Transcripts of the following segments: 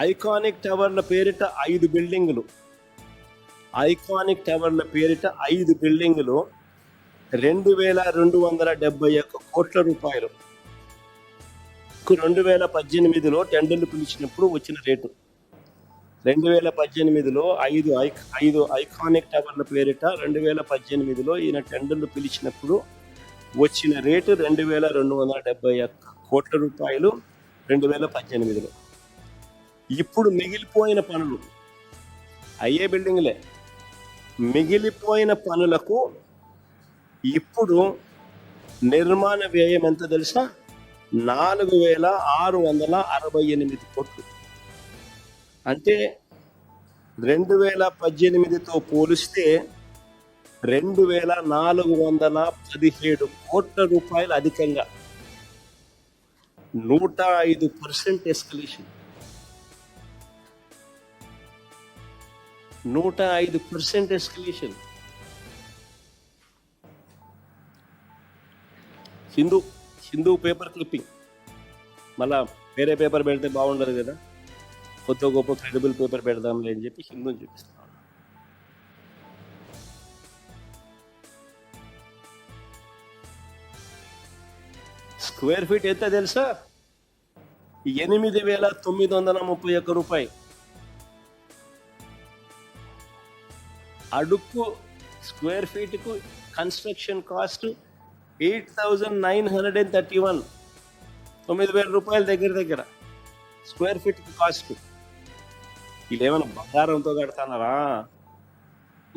Iconic టవర్ల పేరిట ఐదు బిల్డింగులు. ఐకానిక్ టవర్ల పేరిట ఐదు బిల్డింగులు రెండు వేల రెండు వందల డెబ్బై ఒక్క కోట్ల రూపాయలు. రెండు వేల పద్దెనిమిదిలో టెండర్లు పిలిచినప్పుడు వచ్చిన రేటు. రెండు వేల పద్దెనిమిదిలో ఐదు ఐ ఐదు ఐకానిక్ టవర్ల పేరిట రెండు వేల పద్దెనిమిదిలో ఈయన టెండర్లు పిలిచినప్పుడు వచ్చిన రేటు రెండు వేల రెండు వందల డెబ్బై ఒక్క కోట్ల రూపాయలు రెండు వేల పద్దెనిమిదిలో. ఇప్పుడు మిగిలిపోయిన పనులు. అయ్యే బిల్డింగ్లే. మిగిలిపోయిన పనులకు ఇప్పుడు నిర్మాణ వ్యయం ఎంత తెలుసా? నాలుగు వేల ఆరు వందల అరవై ఎనిమిది కోట్లు. అంటే రెండు వేల పద్దెనిమిదితో పోలిస్తే రెండు వేల నాలుగు వందల పదిహేడు కోట్ల రూపాయలు అధికంగా. నూట ఐదు పర్సెంట్ ఎస్కలేషన్. నూట ఐదు percent escalation. Hindu Hindu paper clipping. మళ్ళా వేరే పేపర్ పెడితే బాగుండదు కదా. కొత్త గొప్ప క్రెడిబుల్ పేపర్ పెడదాంలే అని చెప్పి హిందూని చూపిస్తాను స్క్వేర్ ఫీట్ ఎంత తెలుసా? ఎనిమిది వేల తొమ్మిది వందల ముప్పై ఒక్క రూపాయి. అడుక్కు square ఫీట్కు construction cost eight thousand nine hundred and thirty one. తొమ్మిది వేల రూపాయల దగ్గర దగ్గర స్క్వేర్ ఫీట్ కాస్ట్. వీళ్ళు బంగారంతో కడతానారా?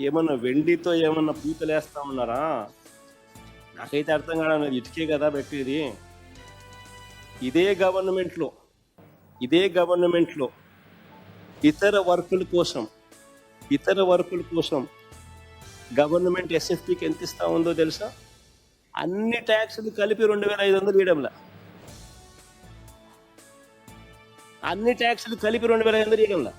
ఏమన్నా వెండితో ఏమన్నా పూతలు వేస్తా ఉన్నారా నాకైతే అర్థం కాదు ఇటుకే కదా పెట్టేది. ఇదే గవర్నమెంట్లో ఇదే గవర్నమెంట్లో ఇతర వర్కుల కోసం ఇతర వర్కుల కోసం గవర్నమెంట్ ఎస్ఎఫ్పికి ఎంత ఇస్తా ఉందో తెలుసా? అన్ని ట్యాక్స్లు కలిపి రెండు వేల ఐదు వందలు ఇవ్వడంలా అన్ని ట్యాక్స్లు కలిపి రెండు వేల ఐదు వందలు వేయడంలా